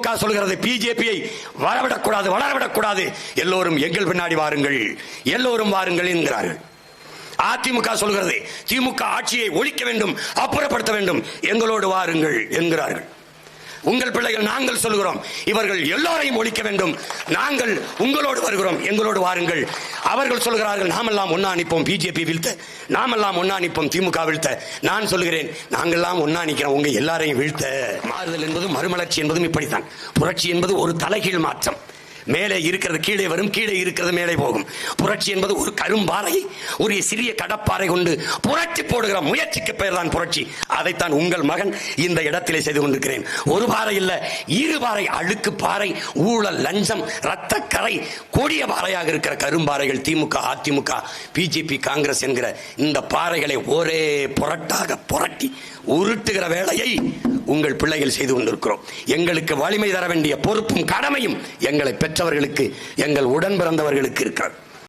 திமுக சொல்கிறது பிஜேபியை வரவிடக்கூடாது வளரவிடக்கூடாது. எல்லோரும் எங்கள் பின்னாடி வாருங்கள். எல்லோரும் வாருங்கள் என்கிறார்கள். அதிமுக சொல்கிறது திமுக ஆட்சியை ஒழிக்க வேண்டும் அப்புறப்படுத்த வேண்டும். எங்களோடு வாருங்கள் என்கிறார்கள். உங்கள் பிள்ளைகள் நாங்கள் சொல்கிறோம் இவர்கள் எல்லோரையும் ஒழிக்க வேண்டும். நாங்கள் உங்களோடு வருகிறோம். எங்களோடு வாருங்கள். அவர்கள் சொல்கிறார்கள் நாமெல்லாம் ஒன்னா நிற்போம். பிஜேபி வீழ்த்த. நாமெல்லாம் ஒன்னா நிற்போம். திமுக வீழ்த்த. நான் சொல்கிறேன் நாங்கள்லாம் ஒன்னா நிற்கிறோம். உங்க எல்லாரையும் வீழ்த்த. மாறுதல் என்பதும் மறுமலர்ச்சி என்பதும் இப்படித்தான். புரட்சி என்பது ஒரு தலைகீழ் மாற்றம். மேலே இருக்கிறது கீழே வரும் கீழே இருக்கிறது மேலே போகும். புரட்சி என்பது ஒரு கரும்பாறை ஒரு சிறிய கடப்பாறை கொண்டு புரட்சி போடுகிற முயற்சிக்கு பெயர் தான் புரட்சி. அதைத்தான் உங்கள் மகன் இந்த இடத்திலே செய்து கொண்டிருக்கிறேன். ஒரு பாறை இல்ல இரு பாறை அழுக்கு பாறை ஊழல் லஞ்சம் ரத்த கரை கொடிய பாறையாக இருக்கிற கரும்பாறைகள் திமுக அதிமுக பிஜேபி காங்கிரஸ் என்கிற இந்த பாறைகளை ஒரே புரட்டாக புரட்டி உருட்டுகிற வேலையை உங்கள் பிள்ளைகள் செய்து கொண்டிருக்கிறோம். எங்களுக்கு வலிமை தர வேண்டிய பொறுப்பும் கடமையும் எங்களை பெற்றவர்களுக்கு எங்கள் உடன் பிறந்தவர்களுக்கு இருக்கிறது.